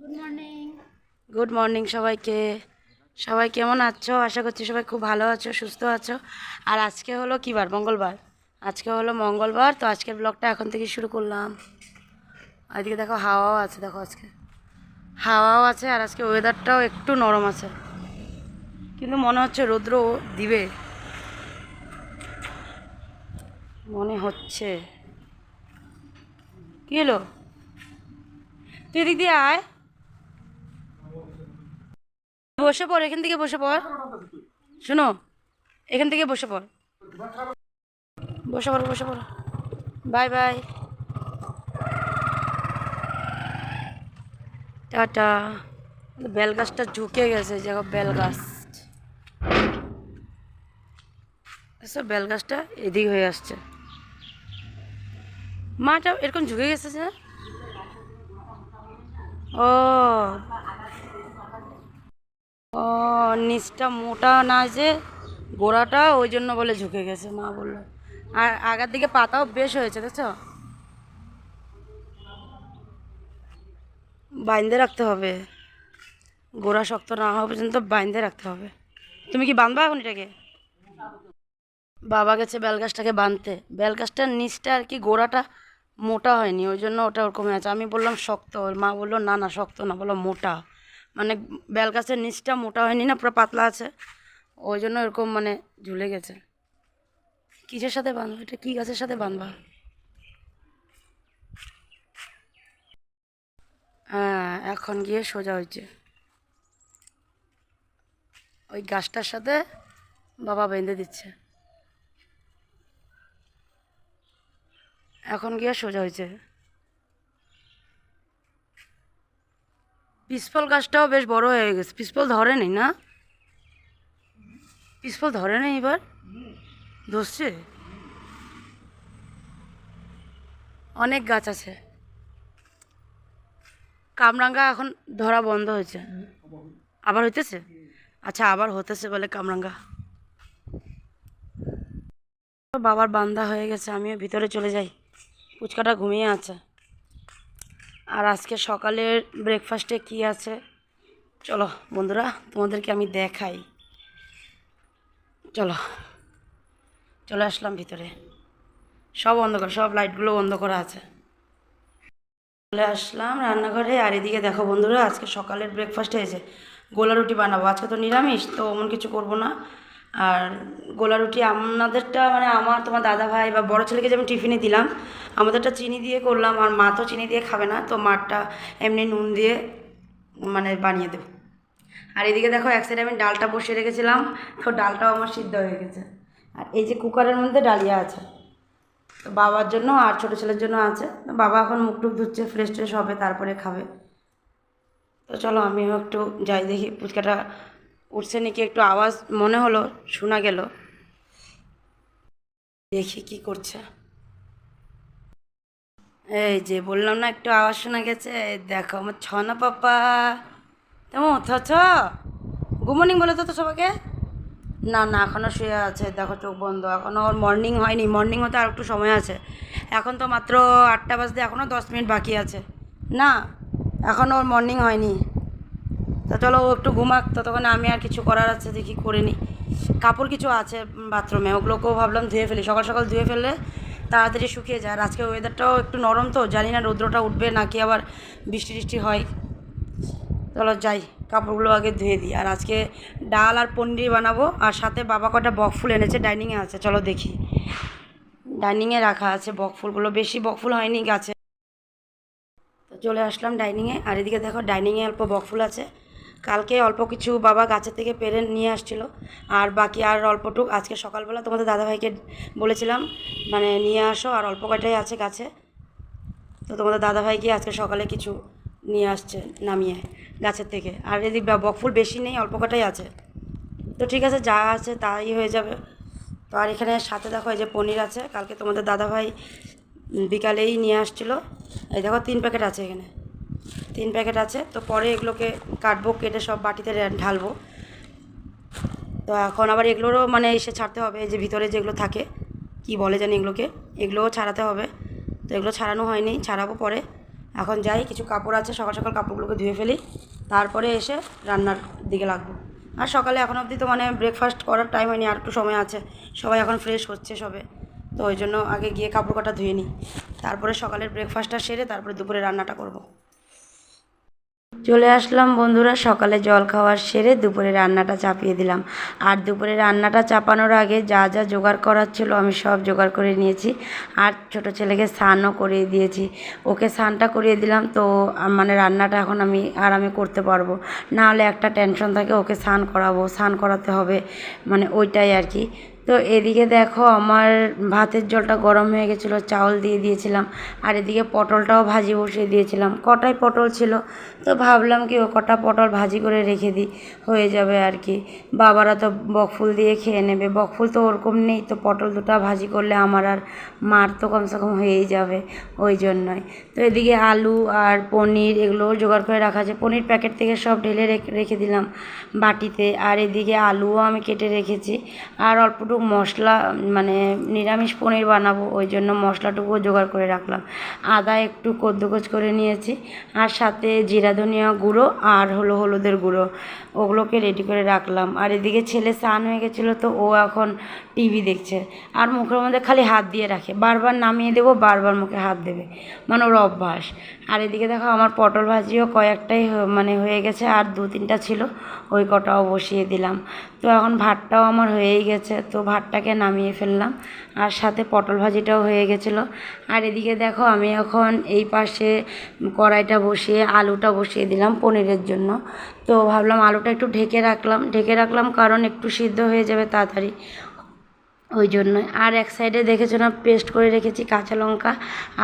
Good morning good morning সবাইকে। সবাই কেমন আছো? আশা করছি সবাই খুব ভালো আছো, সুস্থ আছো। আর আজকে হলো কী বার মঙ্গলবার। আজকে হলো মঙ্গলবার, তো আজকের ব্লগটা এখন থেকে শুরু করলাম। এদিকে দেখো হাওয়াও আছে, দেখো আজকে। হাওয়াও আছে আর আজকে ওয়েদারটাও একটু নরম আছে। কিন্তু মনে হচ্ছে রৌদ্র দিবে। মনে হচ্ছে। কী হলো? তুই দিয়ে আয়। বসে পড়, এখান থেকে বসে পড়। শোনো, এখান থেকে বসে পড়। বসে পড়ো বসে পড়ো। Bye bye. টাটা। বেল গাছটা ঝুঁকে গেছে দেখো বেল গাছ। বেল গাছটা এদিক হয়ে আসছে। মাটা এরকম ঝুঁকে গেছে যে? ও। ও, নিচটা মোটা না যে গোড়াটা, ওই জন্য বলে ঝুঁকে গেছে, মা বলল। আর আগার দিকে পাতাও বেশ হয়েছে, দেখছ? বাইন্ধে রাখতে হবে। গোড়া শক্ত না হওয়া পর্যন্ত বাইন্ধে রাখতে হবে। তুমি কি বাঁধবা এখন এটাকে? বাবা গেছে বেলগাছটাকে বাঁধতে। বেলগাছটার নিচটা আর কি গোড়াটা মোটা হয়নি, ওই জন্য ওটা ওরকম আছে। আমি বললাম শক্ত, ওর মা বলল, না না, শক্ত না। বলল, মোটা। মানে বেলগাছের নিচটা মোটা হয়নি না, পুরো পাতলা আছে। ওই জন্য এরকম মানে ঝুলে গেছে। কিসের সাথে বাঁধবা? এটা কী গাছের সাথে বাঁধবা? হ্যাঁ এখন গিয়ে সোজা হয়েছে। ওই গাছটার সাথে বাবা বেঁধে দিচ্ছে। এখন গিয়ে সোজা হয়েছে। পিসফল গাছটাও বেশ বড় হয়ে গেছে। পিসফল ধরে নি? পিসফল ধরে নেই এবার? ধরছে? অনেক গাছ আছে। কামরাঙ্গা এখন ধরা বন্ধ হয়েছে। আবার হইতেছে? আচ্ছা আবার হতেছে বলে কামরাঙ্গা। বাবার বান্দা হয়ে গেছে, আমিও ভিতরে চলে যাই। ফুচকাটা ঘুমিয়ে আছে। আর আজকে সকালের ব্রেকফাস্টে কি আছে? চলো বন্ধুরা, তোমাদেরকে আমি দেখাই। চলো, চলে আসলাম ভিতরে। সব বন্ধ করা, সব লাইটগুলো বন্ধ করা আছে। চলে আসলাম রান্নাঘরে, আর এদিকে দেখো বন্ধুরা, আজকে সকালের ব্রেকফাস্ট হয়েছে গোলা রুটি বানাবো। আজকে তো নিরামিষ, তো অমন কিছু করব না। আর গোলা রুটি আমাদেরটা মানে আমার, তোমার দাদা ভাই বা বড় ছেলেকে যে আমি টিফিনে দিলাম, আমাদেরটা চিনি দিয়ে করলাম, আর মা তো চিনি দিয়ে খাবে না, তো মারটা এমনি নুন দিয়ে মানে বানিয়ে দেবো। আর এদিকে দেখো, এক সাইডে আমি ডালটা বসিয়ে রেখেছিলাম, তো ডালটাও আমার সিদ্ধ হয়ে গেছে। আর এই যে কুকারের মধ্যে ডালিয়া আছে, তো বাবার জন্য আর ছোটো ছেলের জন্য আছে বাবা এখন মুখ টুক ধুচ্ছে ফ্রেশ ট্রেশ হবে, তারপরে খাবে। তো চলো আমিও একটু যাই দেখি, ফুচকাটা উঠছে নাকি একটু আওয়াজ মনে হলো, শোনা গেল। দেখি কি করছে। এই যে বললাম না, একটু আওয়াজ শোনা গেছে। দেখো আমার ছ না পাপা। তেমন অথচ গুড মর্নিং বলে তো তো সবাইকে? না না এখনও শুয়ে আছে। দেখো চোখ বন্ধ। এখনও ওর মর্নিং হয়নি। মর্নিং হতে আর একটু সময় আছে। এখন তো মাত্র আটটা বাজতে এখনও দশ মিনিট বাকি আছে। না এখনও ওর মর্নিং হয়নি। তা চলো ও একটু ঘুমাক, ততক্ষণ আমি আর কিছু করার আছে, দেখি করে নিই কাপড় কিছু আছে বাথরুমে, ওগুলোকেও ভাবলাম ধুয়ে ফেলি। সকাল সকাল ধুয়ে ফেললে তাড়াতাড়ি শুকিয়ে যায়। আর আজকে ওয়েদারটাও একটু নরম তো, জানি না রৌদ্রটা উঠবে নাকি আবার বৃষ্টি টিষ্টি হয়। চলো যাই, কাপড়গুলো আগে ধুয়ে দিই। আর আজকে ডাল আর পনির বানাবো, আর সাথে বাবা কটা বকফুল এনেছে ডাইনিংয়ে আছে, চলো দেখি। ডাইনিংয়ে রাখা আছে বকফুলগুলো বেশি বকফুল হয়নি গাছে। তো চলে আসলাম ডাইনিংয়ে আর এদিকে দেখো ডাইনিংয়ে অল্প বকফুল আছে। কালকে অল্প কিছু বাবা গাছের থেকে পেরে নিয়ে আসছিল। আর বাকি আর অল্পটুক আজকে সকালবেলা তোমাদের দাদাভাইকে বলেছিলাম মানে নিয়ে আসো, আর অল্প কয়টাই আছে গাছে। তো তোমাদের দাদাভাই গিয়ে আজকে সকালে কিছু নিয়ে আসছে নামিয়ে গাছের থেকে। আর এদিক বকফুল বেশি নেই, অল্প কটাই আছে। তো ঠিক আছে, যা আছে তাই হয়ে যাবে। তো আর এখানে সাথে দেখো এই যে পনির আছে, কালকে তোমাদের দাদাভাই বিকালেই নিয়ে আসছিল। এই দেখো তিন প্যাকেট আছে এখানে। তিন প্যাকেট আছে। তো পরে এগুলোকে কাটবো, কেটে সব বাটিতে ঢালবো। তো এখন আবার এগুলোরও মানে এসে ছাড়তে হবে যে ভিতরে যেগুলো থাকে, কি বলে জানি এগুলোকে, এগুলোও ছাড়াতে হবে। তো এগুলো ছাড়ানো হয়নি, ছাড়াবো পরে। এখন যাই, কিছু কাপড় আছে, সকাল সকাল কাপড়গুলোকে ধুয়ে ফেলি। তারপরে এসে রান্নার দিকে লাগবো। আর সকালে এখন অবধি তো মানে ব্রেকফাস্ট করার টাইম হয়নি, আর একটু সময় আছে। সবাই এখন ফ্রেশ হচ্ছে সবে। তো ওই জন্য আগে গিয়ে কাপড় কাটা ধুয়ে নিই। তারপরে সকালের ব্রেকফাস্টটা সেরে তারপরে দুপুরে রান্নাটা করব। চলে আসলাম বন্ধুরা, সকালে জল খাওয়ার সেরে দুপুরে রান্নাটা চাপিয়ে দিলাম। আর দুপুরে রান্নাটা চাপানোর আগে যা যা জোগাড় করার ছিল আমি সব জোগাড় করে নিয়েছি। আর ছোট ছেলেকে স্নানও করিয়ে দিয়েছি। ওকে স্নানটা করিয়ে দিলাম, তো মানে রান্নাটা এখন আমি আরামে করতে পারব। না হলে একটা টেনশন থাকে, ওকে স্নান করাবো, স্নান করাতে হবে। মানে ওইটাই আর কি। তো এদিকে দেখো আমার ভাতের জলটা গরম হয়ে গেছিল, চাউল দিয়ে দিয়েছিলাম। আর এদিকে পটলটাও ভাজি বসিয়ে দিয়েছিলাম। কটাই পটল ছিল? তো ভাবলাম কি ও কটা পটল ভাজি করে রেখে দিই, হয়ে যাবে আর কি। বাবারা তো বকফুল দিয়ে খেয়ে নেবে। বকফুল তো ওরকম নেই, তো পটল দুটো ভাজি করলে আমার আর মার তো কমসে কম হয়েই যাবে ওই জন্যই। তো এদিকে আলু আর পনির এগুলোও জোগাড় করে রাখা আছে। পনির প্যাকেট থেকে সব ঢেলে রেখে দিলাম বাটিতে। আর এদিকে আলুও আমি কেটে রেখেছি। আর অল্পটুকু মশলা মানে নিরামিষ পনির বানাবো, ওই জন্য মশলাটুকুও জোগাড় করে রাখলাম। আদা একটু কদ্দুকোচ করে নিয়েছি, আর সাথে জিরা ধনিয়া গুঁড়ো আর হলো হলুদের গুঁড়ো, ওগুলোকে রেডি করে রাখলাম। আর এদিকে ছেলে স্নান হয়ে গেছিল তো ও এখন টিভি দেখছে, আর মুখের মধ্যে খালি হাত দিয়ে রাখে। বারবার নামিয়ে দেবো, বারবার মুখে হাত দেবে। মানে ওর অভ্যাস। আর এদিকে দেখো আমার পটল ভাজিও কয়েকটাই মানে হয়ে গেছে, আর দু তিনটা ছিল, ওই কটাও বসিয়ে দিলাম। তো এখন ভাতটাও আমার হয়েই গেছে, তো ভাতটাকে নামিয়ে ফেললাম। আর সাথে পটল ভাজিটাও হয়ে গেছিল। আর এদিকে দেখো আমি এখন এই পাশে কড়াইটা বসিয়ে আলুটা বসিয়ে দিলাম পনিরের জন্য। তো ভাবলাম আলুটা একটু ঢেকে রাখলাম। ঢেকে রাখলাম কারণ একটু সিদ্ধ হয়ে যাবে তাড়াতাড়ি। ওই জন্যই আর এক সাইডে দেখেছ না পেস্ট করে রেখেছি কাঁচা লঙ্কা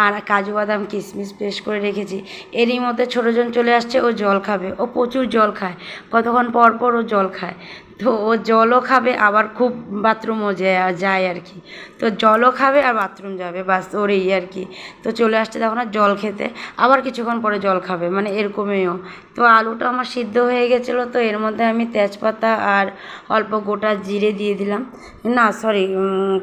আর কাজু বাদাম কিশমিশ পেস্ট করে রেখেছি। এরই মধ্যে ছোটোজন চলে আসছে, ও জল খাবে। ও প্রচুর জল খায়। কতক্ষণ পর পর ও জল খায়। তো ও জলও খাবে, আবার খুব বাথরুমও যায় যায় আর কি। তো জলও খাবে আর বাথরুম যাবে, বাস ওর এই আর কি। তো চলে আসছে তখন আর জল খেতে, আবার কিছুক্ষণ পরে জল খাবে মানে এরকমইও তো আলুটা আমার সিদ্ধ হয়ে গেছিল, তো এর মধ্যে আমি তেজপাতা আর অল্প গোটা জিরে দিয়ে দিলাম। না সরি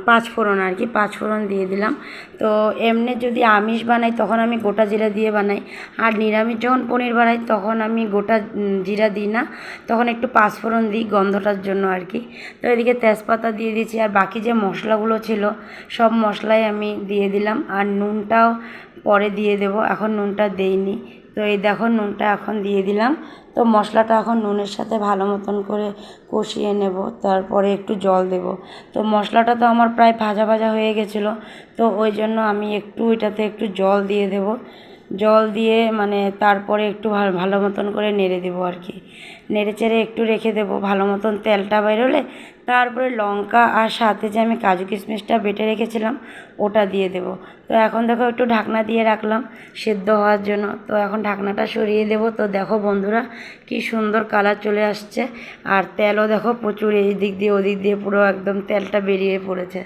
পাঁচ ফোড়ন আর কি পাঁচ ফোড়ন দিয়ে দিলাম। তো এমনি যদি আমিষ বানাই, তখন আমি গোটা জিরা দিয়ে বানাই। আর নিরামিষ যখন পনির বানাই, তখন আমি গোটা জিরা দিই না। তখন একটু পাঁচফোড়ন দিই গন্ধটার জন্য আর কি। তো এদিকে তেজপাতা দিয়ে দিয়েছি, আর বাকি যে মশলাগুলো ছিল, সব মশলাই আমি দিয়ে দিলাম। আর নুনটাও পরে দিয়ে দেব। এখন নুনটা দেইনি। তো এই দেখো নুনটা এখন দিয়ে দিলাম। তো মশলাটা এখন নুনের সাথে ভালো মতন করে কষিয়ে নেব, তারপরে একটু জল দেব। তো মশলাটা তো আমার প্রায় ভাজা ভাজা হয়ে গেছিল, তো ওই জন্য আমি একটু এটাতে একটু জল দিয়ে দেব। জল দিয়ে মানে তারপরে একটু ভালো মতন করে নেড়ে দেবো আর কি। নেড়ে চেড়ে একটু রেখে দেবো, ভালো মতন তেলটা বেরোলে। তারপরে লঙ্কা আর সাথে যে আমি কাজু কিশমিশটা বেটে রেখেছিলাম ওটা দিয়ে দেবো। তো এখন দেখো একটু ঢাকনা দিয়ে রাখলাম সেদ্ধ হওয়ার জন্য। তো এখন ঢাকনাটা সরিয়ে দেবো। তো দেখো বন্ধুরা কি সুন্দর কালার চলে আসছে। আর তেলও দেখো প্রচুর এই দিক দিয়ে ওদিক দিয়ে পুরো একদম তেলটা বেরিয়ে পড়েছে।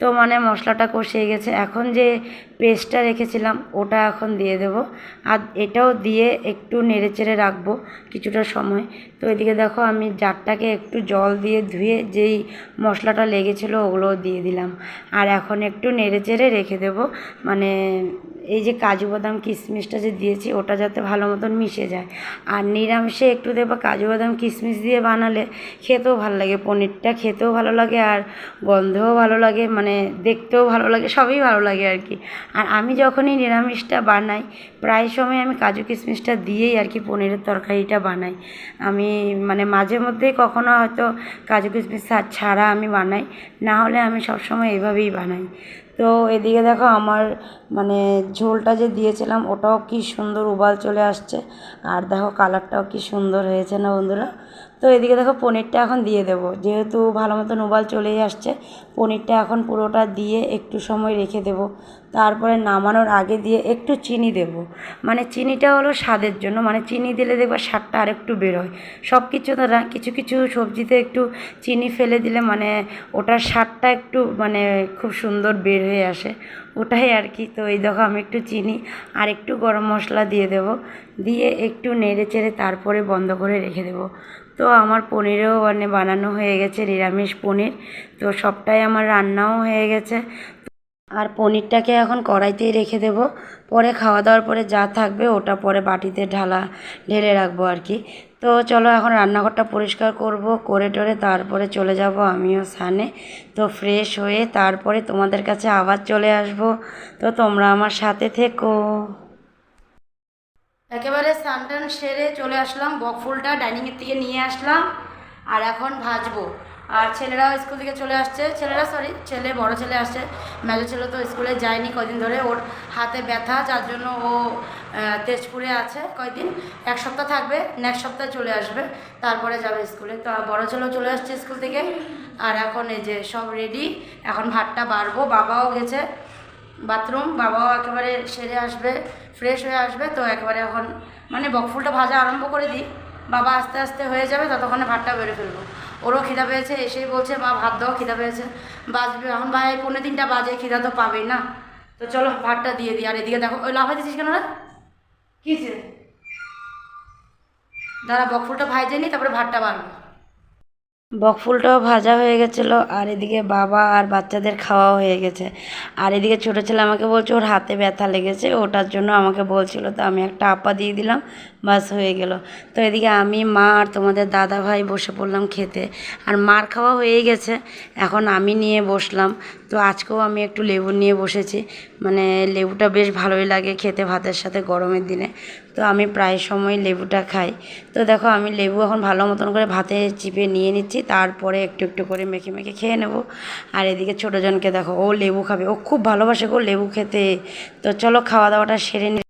তো মানে মশলাটা কষিয়ে গেছে। এখন যে পেস্টটা রেখেছিলাম ওটা এখন দিয়ে দেবো। আর এটাও দিয়ে একটু নেড়ে চেড়ে রাখব কিছুটা সময়। তো এদিকে দেখো আমি জারটাকে একটু জল দিয়ে ধুয়ে যেই মশলাটা লেগেছিলো ওগুলোও দিয়ে দিলাম। আর এখন একটু নেড়ে চেড়ে রেখে দেবো। মানে এই যে কাজু বাদাম কিশমিশটা যে দিয়েছি, ওটা যাতে ভালো মতন মিশে যায়। আর নিরামিষে একটু দেবো কাজু বাদাম কিশমিশ দিয়ে বানালে খেতেও ভালো লাগে, পনিরটা খেতেও ভালো লাগে আর গন্ধও ভালো লাগে মানে দেখতেও ভালো লাগে, সবই ভালো লাগে আর কি। আর আমি যখনই নিরামিষটা বানাই, প্রায় সময় আমি কাজু কিশমিশটা দিয়েই আর কি পনিরের তরকারিটা বানাই। আমি মানে মাঝে মধ্যেই কখনো হয়তো কাজু কিশমিশ ছাড়া আমি বানাই, না হলে আমি সবসময় এভাবেই বানাই। তো এদিকে দেখো আমার মানে ঝোলটা যে দিয়েছিলাম, ওটাও কি সুন্দর উবাল চলে আসছে। আর দেখো কালারটাও কি সুন্দর হয়েছে না বন্ধুরা? তো এদিকে দেখো পনিরটা এখন দিয়ে দেবো। যেহেতু ভালো মতন উবাল চলেই আসছে, পনিরটা এখন পুরোটা দিয়ে একটু সময় রেখে দেবো। তারপরে নামানোর আগে দিয়ে একটু চিনি দেব। মানে চিনিটা হলো স্বাদের জন্য মানে চিনি দিলে দেখবে স্বাদটা আরেকটু বেরোয় সব কিছু তো না কিছু কিছু সবজিতে একটু চিনি ফেলে দিলে মানে ওটার স্বাদটা একটু মানে খুব সুন্দর বের হয়ে আসে। ওটাই আর কি। তো এই দেখো আমি একটু চিনি আর একটু গরম মশলা দিয়ে দেব। দিয়ে একটু নেড়ে চেড়ে তারপরে বন্ধ করে রেখে দেবো। তো আমার পনিরও মানে বানানো হয়ে গেছে, নিরামিষ পনির। তো সবটাই আমার রান্নাও হয়ে গেছে। আর পনিরটাকে এখন কড়াইতেই রেখে দেব। পরে খাওয়া দাওয়ার পরে যা থাকবে ওটা পরে বাটিতে ঢালা ঢেলে রাখব আর কি। তো চলো এখন রান্নাঘরটা পরিষ্কার করব, করে টরে তারপরে চলে যাব আমিও স্নানে। তো ফ্রেশ হয়ে তারপরে তোমাদের কাছে আবার চলে আসব। তো তোমরা আমার সাথে থেকো। একেবারে স্নান সেরে চলে আসলাম বকফুলটা ডাইনিংয়ের থেকে নিয়ে আসলাম, আর এখন ভাজবো। আর ছেলেরাও স্কুল থেকে চলে আসছে। ছেলেরা সরি ছেলে, বড় ছেলে আসছে। মেজো ছেলে তো স্কুলে যায়নি কদিন ধরে। ওর হাতে ব্যথা, যার জন্য ও তেজপুরে আছে কয়দিন? এক সপ্তাহ থাকবে নেক্সট সপ্তাহে চলে আসবে। তারপরে যাবে স্কুলে। তো বড় ছেলেও চলে আসছে স্কুল থেকে। আর এখন এই যে সব রেডি এখন ভাতটা বাড়বো। বাবাও গেছে। বাথরুম, বাবাও একেবারে সেরে আসবে ফ্রেশ হয়ে আসবে, তো একেবারে এখন মানে বকফুলটা ভাজা আরম্ভ করে দিই। বাবা আস্তে আস্তে হয়ে যাবে, ততক্ষণে ভাতটা বেড়ে ফেলব। ওরও খিদা পেয়েছে, এসেই বলছে, মা, ভাত দাও, খিদা পেয়েছে। বাজবে, এখন ভাই পনেরো তিনটা বাজে, খিদা তো পাবেই না। তো চলো, ভাতটা দিয়ে দিই। আর এদিকে দেখো, ওই লাফাই দিচ্ছিস কেন কী? দাঁড়া বকফুলটা ভাজে নি, তারপরে ভাতটা বাড়বো। বকফুলটাও ভাজা হয়ে গেছিল, আর এদিকে বাবা আর বাচ্চাদের খাওয়া হয়ে গেছে। আর এদিকে ছোটো ছেলে আমাকে বলছে, ওর হাতে ব্যথা লেগেছে, ওটার জন্য আমাকে বলছিল, তো আমি একটা আপা দিয়ে দিলাম, বাস হয়ে গেল। তো এদিকে আমি, মা আর তোমাদের দাদা ভাই বসে পড়লাম খেতে। আর মার খাওয়া হয়ে গেছে, এখন আমি নিয়ে বসলাম। তো আজকেও আমি একটু লেবু নিয়ে বসেছি। মানে লেবুটা বেশ ভালোই লাগে খেতে ভাতের সাথে গরমের দিনে। তো আমি প্রায় সময় লেবুটা খাই। তো দেখো আমি লেবু এখন ভালো মতন করে ভাতে চিপে নিয়ে নিচ্ছি, তারপরে একটু একটু করে মেখে মেখে খেয়ে নেব। আর এদিকে ছোটোজনকে দেখো, ও লেবু খাবে, ও খুব ভালোবাসে গো লেবু খেতে। তো চলো খাওয়া দাওয়াটা সেরে নি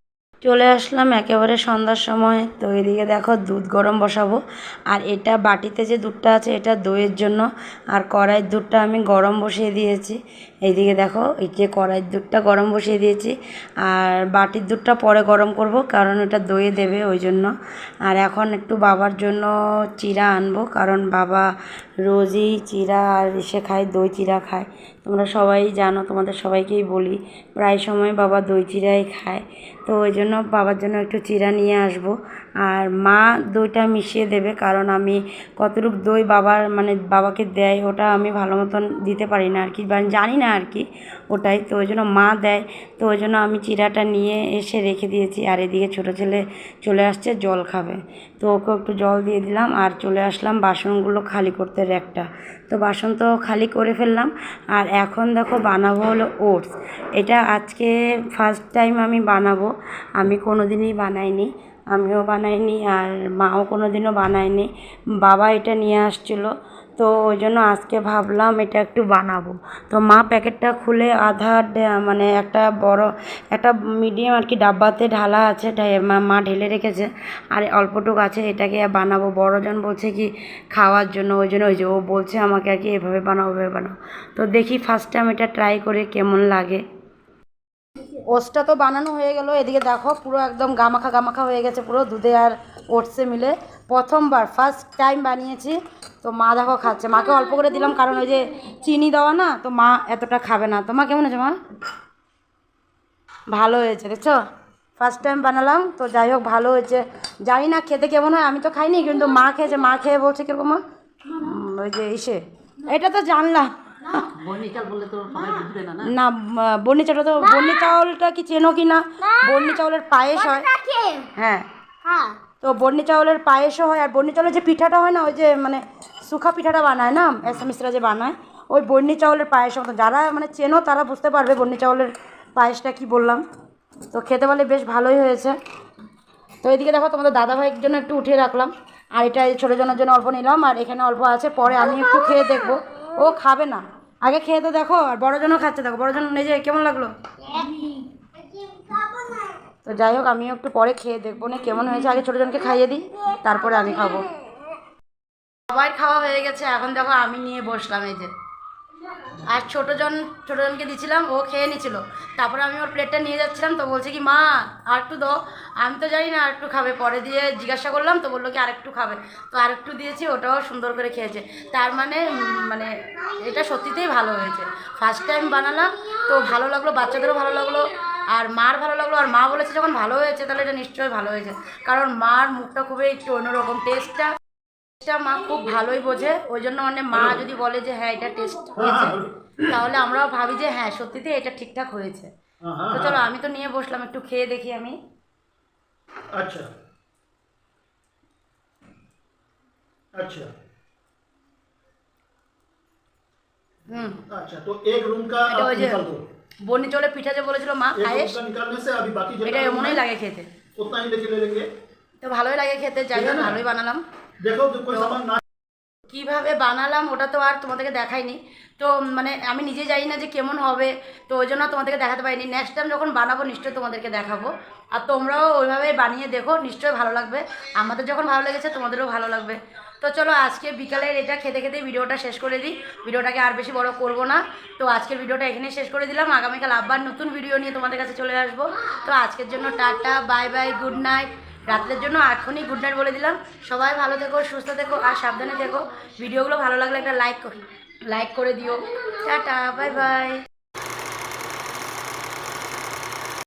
চলে আসলাম একেবারে সন্ধ্যার সময়। তো এদিকে দেখো দুধ গরম বসাবো। আর এটা বাটিতে যে দুধটা আছে, এটা দইয়ের জন্য। আর কড়াইয়ের দুধটা আমি গরম বসিয়ে দিয়েছি। এইদিকে দেখো, এই যে কড়াইয়ের দুধটা গরম বসিয়ে দিয়েছি। আর বাটির দুধটা পরে গরম করব, কারণ ওটা দইয়ে দেবে ওই জন্য। আর এখন একটু বাবার জন্য চিরা আনব, কারণ বাবা রোজই চিরা আর এসে খায়, দই চিরা খায়। তোমরা সবাই জানো, তোমাদের সবাইকেই বলি, প্রায় সময় বাবা দই চিরাই খায়। তো ওই জন্য বাবার জন্য একটু চিরা নিয়ে আসব। আর মা দইটা মিশিয়ে দেবে, কারণ আমি কতটুক দই বাবার মানে বাবাকে দেয় ওটা আমি ভালো মতন দিতে পারি না আর কি জানি না আর কি ওটাই, তো ওই জন্য মা দেয়, তো ওই জন্য আমি চিরাটা নিয়ে এসে রেখে দিয়েছি, আর এদিকে ছোটো ছেলে চলে আসছে জল খাবে, তো ওকে একটু জল দিয়ে দিলাম, আর চলে আসলাম বাসনগুলো খালি করতে র্যাকটা, তো বাসন তো খালি করে ফেললাম, আর এখন দেখো বানাবো হলো ওটস, এটা আজকে ফার্স্ট টাইম আমি বানাবো, আমি কোনো দিনই বানাইনি আমিও বানাইনি আর মাও কোনো দিনও বানায়নি। বাবা এটা নিয়ে আসছিল। তো ওই জন্য আজকে ভাবলাম এটা একটু বানাবো। তো মা প্যাকেটটা খুলে আধা মানে একটা বড়, একটা মিডিয়াম আর কি ডাব্বাতে ঢালা আছে মা ঢেলে রেখেছে। আর অল্পটুক আছে, এটাকে বানাবো। বড়জন বলছে কি খাওয়ার জন্য, ওই জন্য, ওই যে ও বলছে আমাকে আর কি এভাবে বানাও এভাবে বানাও। তো দেখি ফার্স্ট টাইম এটা ট্রাই করে কেমন লাগে। ওটসটা তো বানানো হয়ে গেল, এদিকে দেখো পুরো একদম গামাখা গামাখা হয়ে গেছে, পুরো দুধে আর ওটসে মিলে। প্রথমবার ফার্স্ট টাইম বানিয়েছি, তো মা দেখো খাচ্ছে। মাকে অল্প করে দিলাম, কারণ ওই যে চিনি দেওয়া না, তো মা এতটা খাবে না। তোমার কেমন আছে মা? ভালো হয়েছে, দেখছ? ফার্স্ট টাইম বানালাম, তো যাই হোক, ভালো হয়েছে। জানি না খেতে কেমন হয়, আমি তো খাইনি, কিন্তু মা খেয়েছে। মা খেয়ে বলছে কীরকম মা? ওই যে ইসে। এটা তো জানলাম। না। বন্নি চাউলটা তো বন্নি চাউলটা কি চেনো কি না? বন্নি চাউলের পায়েস হয়। হ্যাঁ। হ্যাঁ। তো বন্নি চাউলের পায়েসও হয় আর বন্নি চাউলের যে পিঠাটা হয় না ওই যে মানে শুখা পিঠাটা বানায় না এসামিসরা যে বানায় ওই বন্নি চাউলের পায়েসের মতো যারা মানে চেনো তারা বুঝতে পারবে বন্নি চাউলের পায়েসটা কি বললাম। তো খেতে পারলে বেশ ভালোই হয়েছে। তো এদিকে দেখো তোমাদের দাদা ভাইয়ের জন্য একটু উঠিয়ে রাখলাম। আর এটা এই ছোটো জনের জন্য অল্প নিলাম আর এখানে অল্প আছে পরে আমি একটু খেয়ে দেখব। ও খাবে না। আগে খেয়ে তো দেখো, আর বড়জনও খাচ্ছে দেখো বড়জন নিজে কেমন লাগল? তো যাই হোক, আমিও একটু পরে খেয়ে দেখব না কেমন হয়েছে। আগে ছোটোজনকে খাইয়ে দিই, তারপরে আমি খাব। সবাই খাওয়া হয়ে গেছে, এখন দেখো আমি নিয়ে বসলাম এই যে। আর ছোটোজন ছোটোজনকে দিছিলাম, ও খেয়ে নিছিল। তারপরে আমি ওর প্লেটটা নিয়ে যাচ্ছিলাম, তো বলছে কি, মা আর একটু দাও। আমি তো জানি না আর একটু খাবে। পরে দিয়ে জিজ্ঞাসা করলাম, তো বলল কি, আরেকটু খাবে। তো আরেকটু দিয়েছি, ওটাও সুন্দর করে খেয়েছে। তার মানে মানে এটা সত্যিতেই ভালো হয়েছে। ফার্স্ট টাইম বানালাম, তো ভালো লাগল, বাচ্চাদেরও ভালো লাগল, আর মার ভালো লাগল, আর মা বলেছে যখন ভালো হয়েছে, তাহলে এটা নিশ্চয়ই ভালো হয়েছে। কারণ মার মুখটা খুবই একটু অন্যরকম টেস্টটা টেস্টটা মা খুব ভালোই বোঝে। ওই জন্য মানে মা যদি বলে যে হ্যাঁ এটা টেস্ট হয়েছে তাহলে আমরাও ভাবি যে হ্যাঁ সত্যিতে এটা ঠিকঠাক হয়েছে। তো চলো আমি তো নিয়ে বসলাম একটু খেয়ে দেখি আমি। আচ্ছা। বনি চলে পিঠা যে বলেছিল মা খায়ে এটা এমনই লাগে খেতে। তো ভালোই লাগে খেতে যাই হোক ভালোই বানালাম। দেখো কীভাবে বানালাম ওটা তো আর তোমাদেরকে দেখাইনি। তো মানে আমি নিজে জানি না যে কেমন হবে তো ওই জন্য তোমাদেরকে দেখাতে পারিনি। নেক্সট টাইম যখন বানাবো নিশ্চয়ই তোমাদেরকে দেখাবো। আর তোমরাও ওইভাবে বানিয়ে দেখো নিশ্চয়ই ভালো লাগবে। আমাদের যখন ভালো লেগেছে তোমাদেরও ভালো লাগবে। তো চলো আজকে বিকালের এটা খেতে খেতে ভিডিওটা শেষ করে দিই। ভিডিওটাকে আর বেশি বড় করব না। তো আজকের ভিডিওটা এখানে শেষ করে দিলাম। আগামীকাল আবার নতুন ভিডিও নিয়ে তোমাদের কাছে চলে আসব। তো আজকের জন্য tata bye bye good night. রাত্রের জন্য এখনই গুড নাইট বলে দিলাম। সবাই ভালো থেকো, সুস্থ থেকো আর সাবধানে থেকো। ভিডিওগুলো ভালো লাগলে একটা লাইক লাইক করে দিও। Tata bye by